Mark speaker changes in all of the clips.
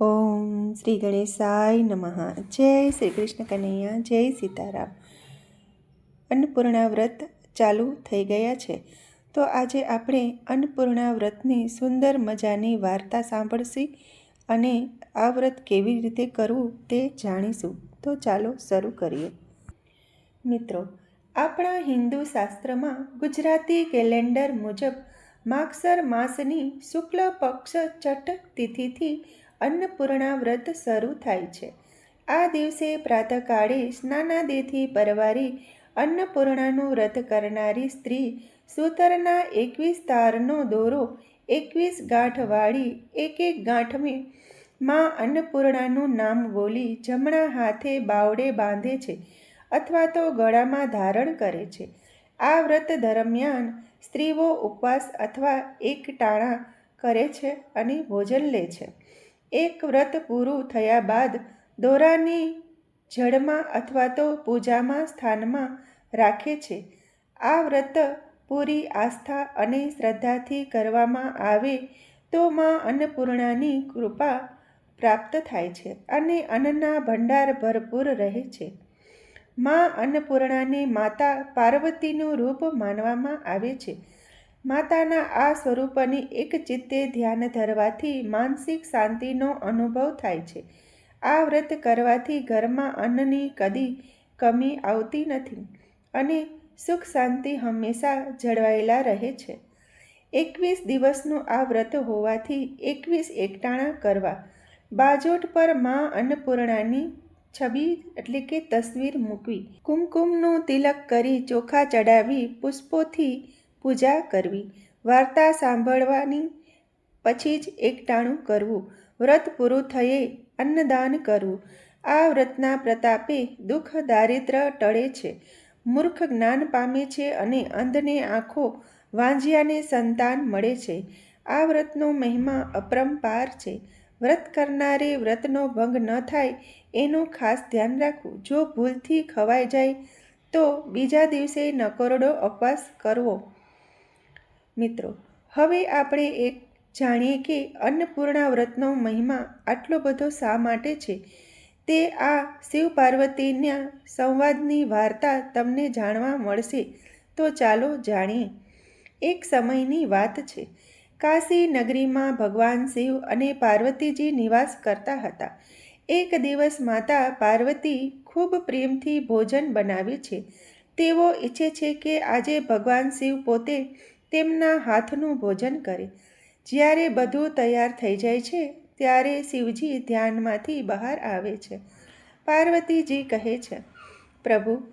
Speaker 1: ઓમ શ્રી ગણેશાય નમઃ. જય શ્રી કૃષ્ણ કનૈયા, જય સીતારામ. અન્નપૂર્ણા વ્રત ચાલુ થઈ ગયા છે. તો આજે આપણે અન્નપૂર્ણા વ્રતની સુંદર મજાની વાર્તા સાંભળશી અને આ વ્રત કેવી રીતે કરવું તે જાણીશું. તો ચાલો શરૂ કરીએ. મિત્રો, આપણા હિન્દુ શાસ્ત્રમાં ગુજરાતી કેલેન્ડર મુજબ માગસર માસની શુક્લ પક્ષ ચટ તિથિથી અન્નપૂર્ણા વ્રત શરૂ થાય છે. આ દિવસે પ્રાતઃકાળે સ્નાનાદેથી પરવારી અન્નપૂર્ણાનું વ્રત કરનારી સ્ત્રી સૂતરના એકવીસ તારનો દોરો, એકવીસ ગાંઠ વાળી એક એક ગાંઠમાં માં અન્નપૂર્ણાનું નામ બોલી જમણા હાથે બાવડે બાંધે છે અથવા તો ગળામાં ધારણ કરે છે. આ વ્રત દરમિયાન સ્ત્રીઓ ઉપવાસ અથવા એક ટાણા કરે છે અને ભોજન લે છે. એક વ્રત પૂરું થયા બાદ દોરાની જળમાં અથવા તો પૂજામાં સ્થાનમાં રાખે છે. આ વ્રત પૂરી આસ્થા અને શ્રદ્ધાથી કરવામાં આવે તો માં અન્નપૂર્ણાની કૃપા પ્રાપ્ત થાય છે અને અન્નના ભંડાર ભરપૂર રહે છે. માં અન્નપૂર્ણાને માતા પાર્વતીનું રૂપ માનવામાં આવે છે. માતાના આ સ્વરૂપની એક ચિત્તે ધ્યાન ધરવાથી માનસિક શાંતિનો અનુભવ થાય છે. આ વ્રત કરવાથી ઘરમાં અન્નની કદી કમી આવતી નથી અને સુખ શાંતિ હંમેશા જળવાયેલા રહે છે. એકવીસ દિવસનું આ વ્રત હોવાથી એકવીસ એકટાણા કરવા, બાજોટ પર મા અન્નપૂર્ણાની છબી એટલે કે તસવીર મૂકવી, કુમકુમનું તિલક કરી ચોખા ચડાવી, પુષ્પોથી પૂજા કરવી. વાર્તા સાંભળવાની પછી જ એકટાણું કરવું. વ્રત પૂરું થયે અન્નદાન કરવું. આ વ્રતના પ્રતાપે દુઃખ દારિદ્ર ટળે છે. મૂર્ખ જ્ઞાન પામે છે અને અંધને આંખો વાંજિયાને સંતાન મળે છે. આ વ્રતનો મહિમા અપરંપાર છે. વ્રત કરનારે વ્રતનો ભંગ ન થાય એનું ખાસ ધ્યાન રાખવું. જો ભૂલથી ખવાઈ જાય તો બીજા દિવસે નકોરડો ઉપવાસ કરવો. મિત્રો, હવે આપણે એક જાણીએ કે અન્નપૂર્ણા વ્રતનો મહિમા આટલો બધો શા માટે છે? તે આ શિવ પાર્વતીના સંવાદની વાર્તા તમને જાણવા મળશે. તો ચાલો જાણીએ. એક સમયની વાત છે. કાશી નગરીમાં ભગવાન શિવ અને પાર્વતીજી નિવાસ કરતા હતા. એક દિવસ માતા પાર્વતી ખૂબ પ્રેમથી ભોજન બનાવે છે. તેઓ ઈચ્છે છે કે આજે ભગવાન શિવ પોતે તેમના હાથનું ભોજન કરે. જ્યારે બધું તૈયાર થઈ જાય છે, ત્યારે શિવજી ધ્યાનમાંથી બહાર આવે છે. પાર્વતીજી કહે છે, પ્રભુ,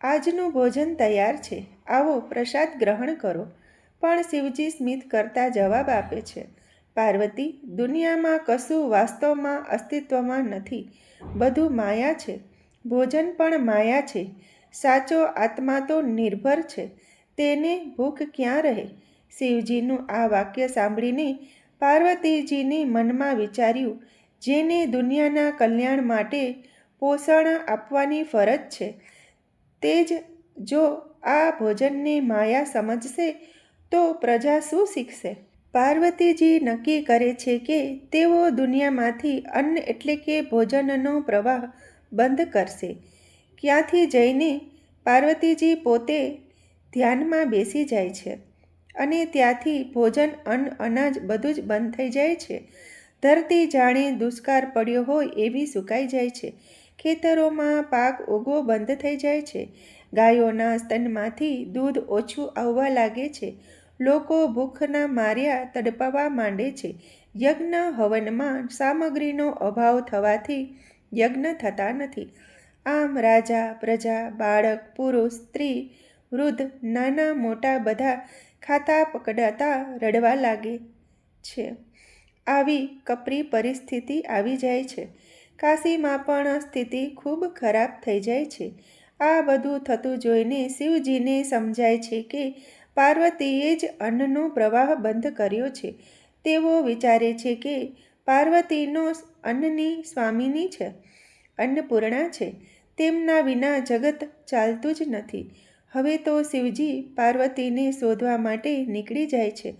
Speaker 1: આજનું ભોજન તૈયાર છે. આવો પ્રસાદ ગ્રહણ કરો. પણ શિવજી સ્મિત કરતા જવાબ આપે છે, પાર્વતી, દુનિયામાં કશું વાસ્તવમાં અસ્તિત્વમાં નથી. બધું માયા છે. ભોજન પણ માયા છે. સાચો આત્મા તો નિર્ભર છે. તેને ભૂખ ક્યાં રહે? શિવજીનું આ વાક્ય સાંભળીને પાર્વતીજીને મનમાં વિચાર્યું, જેને દુનિયાના કલ્યાણ માટે પોષણ આપવાની ફરજ છે. તે જ જો આ ભોજનને માયા સમજશે, તો પ્રજા શું શીખશે? પાર્વતીજી નક્કી કરે છે કે તેઓ દુનિયામાંથી અન્ન એટલે કે ભોજનનો પ્રવાહ બંધ કરશે. ક્યાંથી જઈને પાર્વતીજી પોતે ધ્યાનમાં બેસી જાય છે અને ત્યાંથી ભોજન, અન્ન, અનાજ બધું જ બંધ થઈ જાય છે. ધરતી જાણે દુષ્કાળ પડ્યો હોય એવી સુકાઈ જાય છે. ખેતરોમાં પાક ઉગવો બંધ થઈ જાય છે. ગાયોના સ્તનમાંથી દૂધ ઓછું આવવા લાગે છે. લોકો ભૂખના માર્યા તડપાવા માંડે છે. યજ્ઞ હવનમાં સામગ્રીનો અભાવ થવાથી યજ્ઞ થતા નથી. આમ રાજા, પ્રજા, બાળક, પુરુષ, સ્ત્રી વૃદ્ધ નાના મોટા બધા ખાતા પકડાતા રડવા લાગે છે. આવી કપરી પરિસ્થિતિ આવી જાય છે. કાશીમાં પણ સ્થિતિ ખૂબ ખરાબ થઈ જાય છે. આ બધું થતું જોઈને શિવજીને સમજાય છે કે પાર્વતીએ જ અન્નનો પ્રવાહ બંધ કર્યો છે. તેઓ વિચારે છે કે પાર્વતીનો અન્નની સ્વામીની છે. અન્નપૂર્ણા છે. તેમના વિના જગત ચાલતું જ નથી. હવે તો શિવજી પાર્વતીને શોધવા માટે નીકળી જાય છે.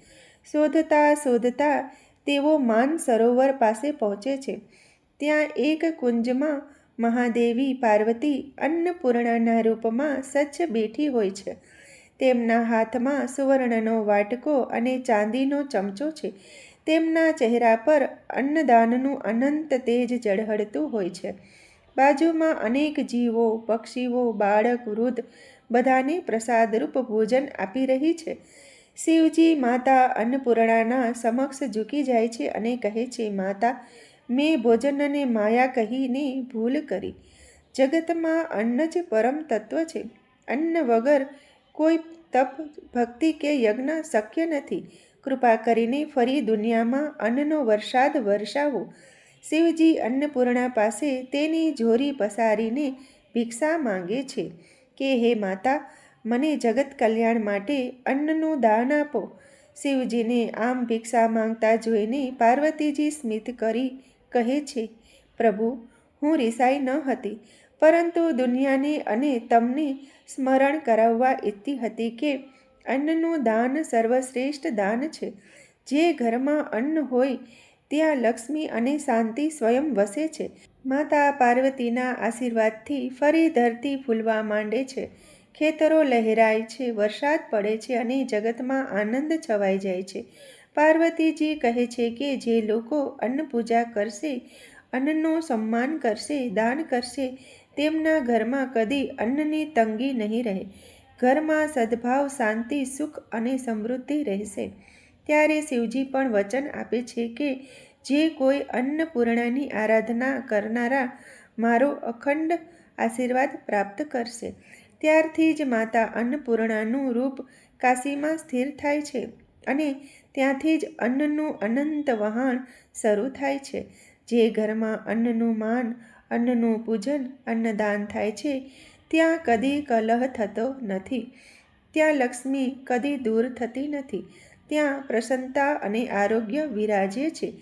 Speaker 1: શોધતા શોધતા તેઓ માન સરોવર પાસે પહોંચે છે. ત્યાં એક કુંજમાં મહાદેવી પાર્વતી અન્નપૂર્ણાના રૂપમાં સચ્છ બેઠી હોય છે. તેમના હાથમાં સુવર્ણનો વાટકો અને ચાંદીનો ચમચો છે. તેમના ચહેરા પર અન્નદાનનું અનંત તેજ ઝળહળતું હોય છે. બાજુમાં અનેક જીવો, પક્ષીઓ, બાળક, વૃદ્ધ બધાને પ્રસાદરૂપ ભોજન આપી રહી છે. શિવજી માતા અન્નપૂર્ણાના સમક્ષ ઝૂકી જાય છે અને કહે છે, માતા, મેં ભોજનને માયા કહીને ભૂલ કરી. જગતમાં અન્ન જ પરમ તત્વ છે. અન્ન વગર કોઈ તપ, ભક્તિ કે યજ્ઞ શક્ય નથી. કૃપા કરીને ફરી દુનિયામાં અન્નનો વરસાદ વરસાવો. શિવજી અન્નપૂર્ણા પાસે તેની જોરી પસારીને ભિક્ષા માંગે છે. કે હે માતા, મને જગત કલ્યાણ માટે અન્નનું દાન આપો. શિવજીને આમ ભિક્ષા માંગતા જોઈને પાર્વતીજી સ્મિત કરી કહે છે, પ્રભુ, હું રિસાઈ ન હતી, પરંતુ દુનિયાને અને તમને સ્મરણ કરાવવા ઈચ્છતી હતી કે અન્નનું દાન સર્વશ્રેષ્ઠ દાન છે. જે ઘરમાં અન્ન હોય ત્યાં લક્ષ્મી અને શાંતિ સ્વયં વસે છે. માતા પાર્વતીના આશીર્વાદથી ફરી ધરતી ફૂલવા માંડે છે. ખેતરો લહેરાય છે, વરસાદ પડે છે અને જગતમાં આનંદ છવાઈ જાય છે. પાર્વતીજી કહે છે કે જે લોકો અન્ન પૂજા કરશે, અન્નનું સન્માન કરશે, દાન કરશે, તેમના ઘરમાં કદી અન્નની તંગી નહીં રહે. ઘરમાં સદભાવ, શાંતિ, સુખ અને સમૃદ્ધિ રહેશે. ત્યારે શિવજી પણ વચન આપે છે કે જે કોઈ અન્નપૂર્ણાની આરાધના કરનારા મારો અખંડ આશીર્વાદ પ્રાપ્ત કરશે. ત્યારથી જ માતા અન્નપૂર્ણાનું રૂપ કાશીમાં સ્થિર થાય છે અને ત્યાંથી જ અન્નનું અનંત વહાણ શરૂ થાય છે. જે ઘરમાં અન્નનું માન, અન્નનું પૂજન, અન્નદાન થાય છે, ત્યાં કદી કલહ થતો નથી. ત્યાં લક્ષ્મી કદી દૂર થતી નથી. ત્યાં પ્રસન્નતા અને આરોગ્ય વિરાજે છે.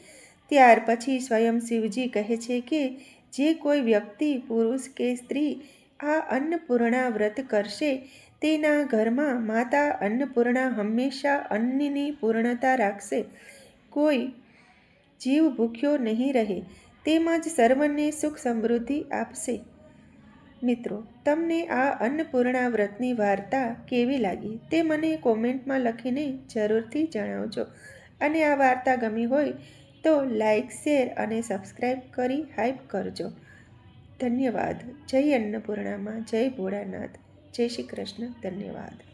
Speaker 1: ત્યાર પછી સ્વયં શિવજી કહે છે કે, જે કોઈ વ્યક્તિ, પુરુષ કે સ્ત્રી આ અન્નપૂર્ણા વ્રત કરશે, તેના ઘરમાં માતા અન્નપૂર્ણા હંમેશા અન્નની પૂર્ણતા રાખશે. કોઈ જીવ ભૂખ્યો નહીં રહે તેમજ સર્વને સુખ સમૃદ્ધિ આપશે. મિત્રો, તમને આ અન્નપૂર્ણા વ્રતની વાર્તા કેવી લાગી તે મને કોમેન્ટમાં લખીને જરૂરથી જણાવજો. અને આ વાર્તા ગમી હોય તો લાઇક શેર અને સબસ્ક્રાઈબ કરી હાઇપ કરજો. ધન્યવાદ. જય અન્નપૂર્ણામાં. જય ભોળાનાથ. જય શ્રી કૃષ્ણ. ધન્યવાદ.